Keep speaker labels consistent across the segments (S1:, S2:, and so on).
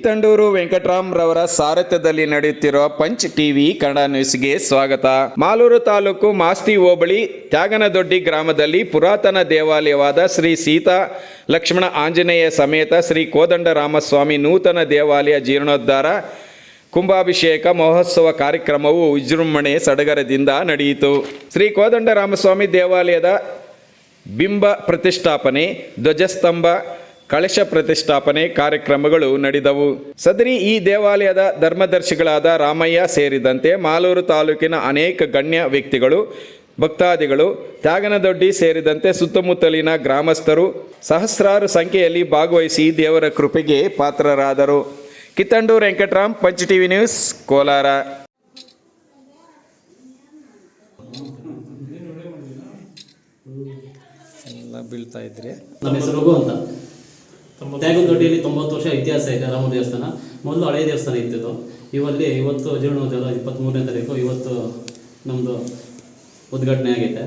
S1: ಕಿತ್ತಂಡೂರು ವೆಂಕಟರಾಮ್ ರವರ ಸಾರಥ್ಯದಲ್ಲಿ ನಡೆಯುತ್ತಿರುವ punch TV Kannada ನ್ಯೂಸ್ಗೆ ಸ್ವಾಗತ. ಮಾಲೂರು ತಾಲೂಕು ಮಾಸ್ತಿ ಹೋಬಳಿ ತ್ಯಾಗನದೊಡ್ಡಿ ಗ್ರಾಮದಲ್ಲಿ ಪುರಾತನ ದೇವಾಲಯವಾದ ಶ್ರೀ ಸೀತಾ ಲಕ್ಷ್ಮಣ ಆಂಜನೇಯ ಸಮೇತ ಶ್ರೀ ಕೋದಂಡರಾಮಸ್ವಾಮಿ ನೂತನ ದೇವಾಲಯ ಜೀರ್ಣೋದ್ಧಾರ, ಕುಂಭಾಭಿಷೇಕ, ಮಹೋತ್ಸವ ಕಾರ್ಯಕ್ರಮವು ವಿಜೃಂಭಣೆ ಸಡಗರದಿಂದ ನಡೆಯಿತು. ಶ್ರೀ ಕೋದಂಡರಾಮಸ್ವಾಮಿ ದೇವಾಲಯದ ಬಿಂಬ ಪ್ರತಿಷ್ಠಾಪನೆ, ಧ್ವಜಸ್ತಂಭ ಕಳಶ ಪ್ರತಿಷ್ಠಾಪನೆ ಕಾರ್ಯಕ್ರಮಗಳು ನಡೆದವು. ಸದರಿ ಈ ದೇವಾಲಯದ ಧರ್ಮದರ್ಶಿಗಳಾದ ರಾಮಯ್ಯ ಸೇರಿದಂತೆ ಮಾಲೂರು ತಾಲೂಕಿನ ಅನೇಕ ಗಣ್ಯ ವ್ಯಕ್ತಿಗಳು ಭಕ್ತಾದಿಗಳು ತ್ಯಾಗನದೊಡ್ಡಿ ಸೇರಿದಂತೆ ಸುತ್ತಮುತ್ತಲಿನ ಗ್ರಾಮಸ್ಥರು ಸಹಸ್ರಾರು ಸಂಖ್ಯೆಯಲ್ಲಿ ಭಾಗವಹಿಸಿ ದೇವರ ಕೃಪೆಗೆ ಪಾತ್ರರಾದರು. Kittandur Venkatram punch TV news Kolar. ಎಲ್ಲ ಬೀಳ್ತಾ ಇದ್ರಿ?
S2: ನಮ್ಮ ಹೆಸರು ಅಂತ. ತ್ಯಾಗದೊಡ್ಡಿಯಲ್ಲಿ ತೊಂಬತ್ತು ವರ್ಷ ಇತಿಹಾಸ ಇದೆ, ರಾಮ ದೇವಸ್ಥಾನ. ಮೊದಲು ಹಳೆಯ ದೇವಸ್ಥಾನ ಇತ್ತು ಇವಲ್ಲಿ ಇವತ್ತು ಜೀರ್ಣೋದ್ಯೋಗ ಇಪ್ಪತ್ತ್ಮೂರನೇ ತಾರೀಕು, ಇವತ್ತು ನಮ್ಮದು ಉದ್ಘಾಟನೆ ಆಗೈತೆ.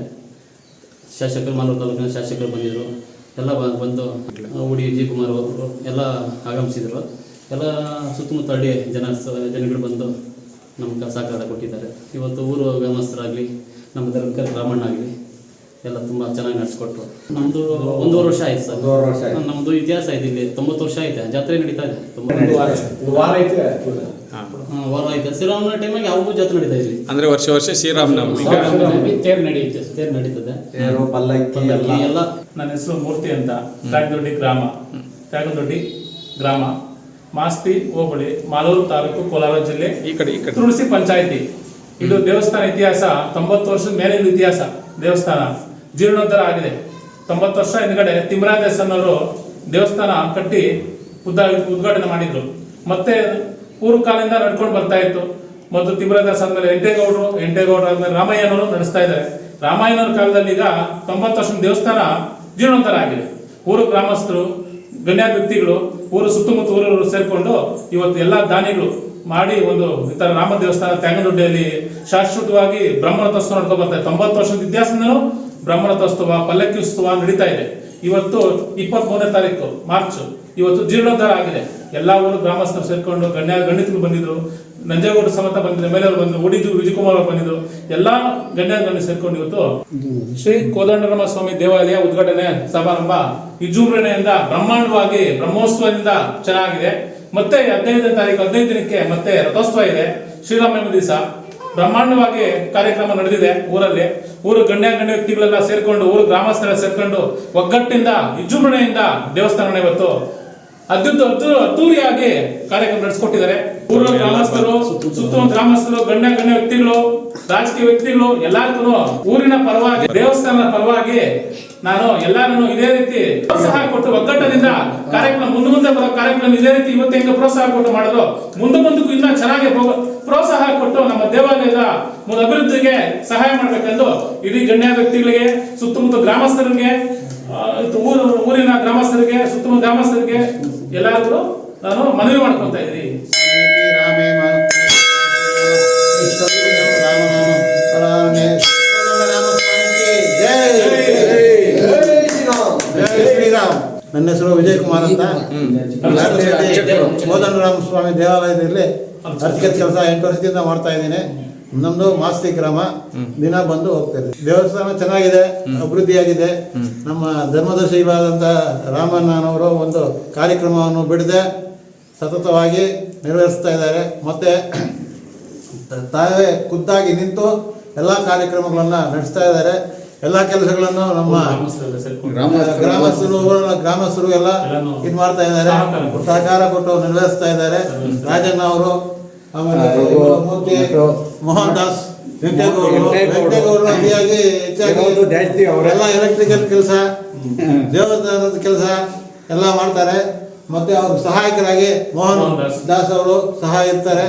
S2: ಶಾಸಕರು ಮಾಲೂರು ತಾಲೂಕಿನ ಶಾಸಕರು ಬಂದಿದ್ದರು ಎಲ್ಲ ಬಂದು ಉಡಿ ಜಿ ಕುಮಾರ್ ಅವರು ಎಲ್ಲ ಆಗಮಿಸಿದರು. ಎಲ್ಲ ಸುತ್ತಮುತ್ತ ಹಳ್ಳಿ ಜನ ಜನಗಳು ಬಂದು ನಮ್ಗೆ ಸಹಕಾರ ಕೊಟ್ಟಿದ್ದಾರೆ. ಇವತ್ತು ಊರು ಗ್ರಾಮಸ್ಥರಾಗಲಿ, ನಮ್ಮ ಧರ್ಮಕರ್ ರಾಮಣ್ಣ ಆಗಲಿ ಎಲ್ಲ ತುಂಬಾ ಚೆನ್ನಾಗಿ ನಡೆಸ್ಕೊಟ್ರು. ನಮ್ದು ಒಂದೂವರೆ ವರ್ಷ ಆಯ್ತು ಸರ್.
S3: ಒಂದೂವರೆ ವರ್ಷ ಆಯ್ತು.
S2: ನಮ್ಮದು ಇತಿಹಾಸ ಇದೆ ಇಲ್ಲಿ ತೊಂಬತ್ತು ವರ್ಷ ಆಯ್ತು? ಜಾತ್ರೆ ನಡೀತಾ ಇದೆ. ತುಂಬ
S3: ವಾರ ಐತೆ
S2: ವಾರ ಶ್ರೀರಾಮನ ಟೈಮಾಗಿ ಯಾವಾಗೂ ಜಾತ್ರೆ ನಡೀತಾ ಇಲ್ಲಿ.
S1: ಅಂದ್ರೆ ವರ್ಷ ವರ್ಷ ಶ್ರೀರಾಮನವಮಿ.
S2: ತೇರ್ ನಡೆಯುತ್ತೆ ತೇರ್ ನಡೀತದೆ.
S3: ಪಲ್ಲಕ್ಕಿ ಎಲ್ಲ.
S4: ನನ್ನ ಹೆಸರು ಮೂರ್ತಿ ಅಂತ. ತ್ಯಾಗದೊಡ್ಡಿ ಗ್ರಾಮ. ತ್ಯಾಗದೊಡ್ಡಿ ಗ್ರಾಮ. ಮಾಸ್ತಿ ಹೋಬಳಿ ಮಾಲೂರು ತಾಲೂಕು ಕೋಲಾರ ಜಿಲ್ಲೆ.
S1: ಈ ಕಡೆ ಈ ಕಡೆ.
S4: ತುಳಸಿ ಪಂಚಾಯಿತಿ. ಇದು ದೇವಸ್ಥಾನ ಇತಿಹಾಸ ತೊಂಬತ್ತು ವರ್ಷದ ಮೇಲಿನ ಇತಿಹಾಸ ದೇವಸ್ಥಾನ. ಜೀರ್ಣೋದ್ಧಾರ ಆಗಿದೆ. ತೊಂಬತ್ತು ವರ್ಷ ಹಿಂದ್ಗಡೆ ತಿಮ್ಮರಾಜ ಅವರು ದೇವಸ್ಥಾನ ಕಟ್ಟಿ ಉದ್ದ, ಉದ್ಘಾಟನೆ ಮಾಡಿದ್ರು. ಮತ್ತೆ ಪೂರ್ವ ಕಾಲದಿಂದ ನಡ್ಕೊಂಡು ಬರ್ತಾ ಇತ್ತು. ಮತ್ತು ತಿಮ್ಮರಾಜ ಆದ್ಮೇಲೆ ಎಂಟೇಗೌಡರು ಎಂಟೇಗೌಡರು ಆದ್ಮೇಲೆ ರಾಮಯ್ಯನವರು ನಡೆಸ್ತಾ ಇದ್ದಾರೆ. ರಾಮಾಯಣವ್ರ ಕಾಲದಲ್ಲಿ ಈಗ ತೊಂಬತ್ತು ವರ್ಷದ ದೇವಸ್ಥಾನ ಜೀರ್ಣೋದ್ಧಾರ ಆಗಿದೆ. ಊರು ಗ್ರಾಮಸ್ಥರು, ಗಣ್ಯ ವ್ಯಕ್ತಿಗಳು, ಊರು ಸುತ್ತಮುತ್ತ ಊರವರು ಸೇರಿಕೊಂಡು ಇವತ್ತು ಎಲ್ಲ ದಾನಿಗಳು ಮಾಡಿ ಒಂದು ಈ ತರ ರಾಮ ದೇವಸ್ಥಾನ ತ್ಯಾಂಗದೊಡ್ಡಿಯಲ್ಲಿ ಶಾಶ್ವತವಾಗಿ ಬ್ರಹ್ಮರಥೋತ್ಸವ ಬರ್ತಾ ಬರ್ತಾರೆ ತೊಂಬತ್ತು ವರ್ಷದ ಇತಿಹಾಸದಿಂದನೂ ಬ್ರಹ್ಮರಥೋತ್ಸವ ಪಲ್ಲಕ್ಕಿ ಉತ್ಸವ ನಡೀತಾ ಇದೆ. ಇವತ್ತು ಇಪ್ಪತ್ತ್ ಮೂರನೇ ತಾರೀಕು, ಮಾರ್ಚ್. ಇವತ್ತು ಜೀರ್ಣೋದ್ಧಾರ ಆಗಿದೆ. ಎಲ್ಲ ಊರು ಗ್ರಾಮಸ್ಥರು ಸೇರ್ಕೊಂಡು ಗಣ್ಯ ಗಣಿತರು ಬಂದಿದ್ರು. ನಂಜೇಗೌಡ ಸಮೇತ ಬಂದಿದ್ರು ಮೇಲೆ ಅವರು ಬಂದರು. ಓಡಿದ್ರು ವಿಜಯಕುಮಾರ್ ಅವರು ಬಂದಿದ್ರು. ಎಲ್ಲ ಗಣ್ಯ ಗಣ್ಯ ಸೇರ್ಕೊಂಡು ಇವತ್ತು ಶ್ರೀ ಕೋದಂಡರಾಮ ಸ್ವಾಮಿ ದೇವಾಲಯ ಉದ್ಘಾಟನೆ, ಸಮಾರಂಭ. ವಿಜೃಂಭಣೆಯಿಂದ ಬ್ರಹ್ಮಾಂಡವಾಗಿ, ಬ್ರಹ್ಮೋತ್ಸವದಿಂದ ಚೆನ್ನಾಗಿದೆ. ಮತ್ತೆ ಹದಿನೈದನೇ ತಾರೀಕು, ಹದಿನೈದು ದಿನಕ್ಕೆ ಮತ್ತೆ ರಥೋತ್ಸವ ಇದೆ. ಶ್ರೀರಾಮನವಮಿ ದಿವಸ. ಬ್ರಹ್ಮಾಂಡವಾಗಿ ಕಾರ್ಯಕ್ರಮ ನಡೆದಿದೆ ಊರಲ್ಲಿ. ಊರು ಗಣ್ಯ ಗಣ್ಯ ವ್ಯಕ್ತಿಗಳೆಲ್ಲ ಸೇರ್ಕೊಂಡು, ಊರು ಗ್ರಾಮಸ್ಥರ ಸೇರ್ಕೊಂಡು ಒಗ್ಗಟ್ಟಿಂದ, ವಿಜೃಂಭಣೆಯಿಂದ ದೇವಸ್ಥಾನ ಇವತ್ತು ಅತ್ಯಂತ ಅದ್ದು- ಅದ್ದೂರಿಯಾಗಿ ಕಾರ್ಯಕ್ರಮ ನಡೆಸ್ಕೊಟ್ಟಿದ್ದಾರೆ. ಊರ ಗ್ರಾಮಸ್ಥರು ಸುತ್ತಮುತ್ತ ಗ್ರಾಮಸ್ಥರು, ಗಣ್ಯ ಗಣ್ಯ ವ್ಯಕ್ತಿಗಳು, ರಾಜಕೀಯ ವ್ಯಕ್ತಿಗಳು ಎಲ್ಲರೂ ಊರಿನ ಪರವಾಗಿ, ದೇವಸ್ಥಾನದ ಪರವಾಗಿ ನಾನು ಎಲ್ಲರನ್ನು ಇದೇ ರೀತಿ ಪ್ರೋತ್ಸಾಹ ಕೊಟ್ಟು ಒಗ್ಗಟ್ಟದಿಂದ ಕಾರ್ಯಕ್ರಮ ಮುಂದೆ ಮುಂದೆ ಬರೋ ಕಾರ್ಯಕ್ರಮ ಇದೇ ರೀತಿ ಇವತ್ತು ಹೆಂಗೆ ಪ್ರೋತ್ಸಾಹ ಕೊಟ್ಟು ಮಾಡಿದ್ರು ಮುಂದೆ ಮುಂದಕ್ಕೂ ಇನ್ನೂ ಚೆನ್ನಾಗಿ ಪ್ರೋ- ಪ್ರೋತ್ಸಾಹ ಕೊಟ್ಟು ನಮ್ಮ ದೇವಾಲಯದ ಮೂಲ ಅಭಿವೃದ್ಧಿಗೆ ಸಹಾಯ ಮಾಡಬೇಕೆಂದು ಇಡೀ ಗಣ್ಯ ವ್ಯಕ್ತಿಗಳಿಗೆ ಸುತ್ತಮುತ್ತ ಗ್ರಾಮಸ್ಥರಿಗೆ ಊರು ಊರಿನ ಗ್ರಾಮಸ್ಥರಿಗೆ ಸುತ್ತಮುತ್ತ ಗ್ರಾಮಸ್ಥರಿಗೆ ಎಲ್ಲರಿಗೂ ನಾನು ಮನವಿ ಮಾಡ್ಕೊತಾ ಇದ್ದೀನಿ.
S3: ರಾಮೇ ನನ್ನ ಹೆಸರು ವಿಜಯ್ ಕುಮಾರ್ ಅಂತ ಮೋದನ್ ಸ್ವಾಮಿ ದೇವಾಲಯದಲ್ಲಿ ಅರ್ಚಕ ಕೆಲಸ ಎಂಟು ವರ್ಷದಿಂದ ಮಾಡ್ತಾ ಇದ್ದೀನಿ. ನಮ್ದು ಮಾಸ್ತಿ ಗ್ರಾಮ. ದಿನ ಬಂದು ಹೋಗ್ತಾ ಇದ್ದೀವಿ. ದೇವಸ್ಥಾನ ಚೆನ್ನಾಗಿದೆ ಅಭಿವೃದ್ಧಿಯಾಗಿದೆ. ನಮ್ಮ ಧರ್ಮದರ್ಶಿಗಳಾದಂಥ ರಾಮಣ್ಣನವರು ಒಂದು ಕಾರ್ಯಕ್ರಮವನ್ನು ಬಿಡದೆ ಸತತವಾಗಿ ನೆರವೇರಿಸ್ತಾ ಇದ್ದಾರೆ. ಮತ್ತೆ ತಾವೇ ಖುದ್ದಾಗಿ ನಿಂತು ಎಲ್ಲ ಕಾರ್ಯಕ್ರಮಗಳನ್ನ ನಡೆಸ್ತಾ ಇದ್ದಾರೆ. ಎಲ್ಲ ಕೆಲಸಗಳನ್ನು ನಮ್ಮ ಗ್ರಾಮಸ್ಥರು ಗ್ರಾಮಸ್ಥರು ಎಲ್ಲ ಇದ್ ಮಾಡ್ತಾ ಇದ್ದಾರೆ.
S4: ಸಹಕಾರ
S3: ಕೊಟ್ಟು ನೆರವೇರಿಸ್ತಾ ಇದ್ದಾರೆ. ರಾಜಣ್ಣ ಅವರು ಆಮೇಲೆ ಇವರು ಮೂರ್ತಿ ಮೋಹನ್ ದಾಸ್ ವೆಂಕಟೇಗೌಡರು ವೆಂಕಟೇಗೌಡರು ಅತಿಯಾಗಿ ಹೆಚ್ಚಾಗಿ ಅವರೆಲ್ಲ ಎಲೆಕ್ಟ್ರಿಕಲ್ ಕೆಲಸ ದೇವಸ್ಥಾನದ ಕೆಲಸ ಎಲ್ಲ ಮಾಡ್ತಾರೆ. ಮತ್ತೆ ಅವ್ರ ಸಹಾಯಕರಾಗಿ ಮೋಹನ್
S4: ದಾಸ್.
S3: ದಾಸ್ ಅವರು ಸಹಾಯ ಇರ್ತಾರೆ.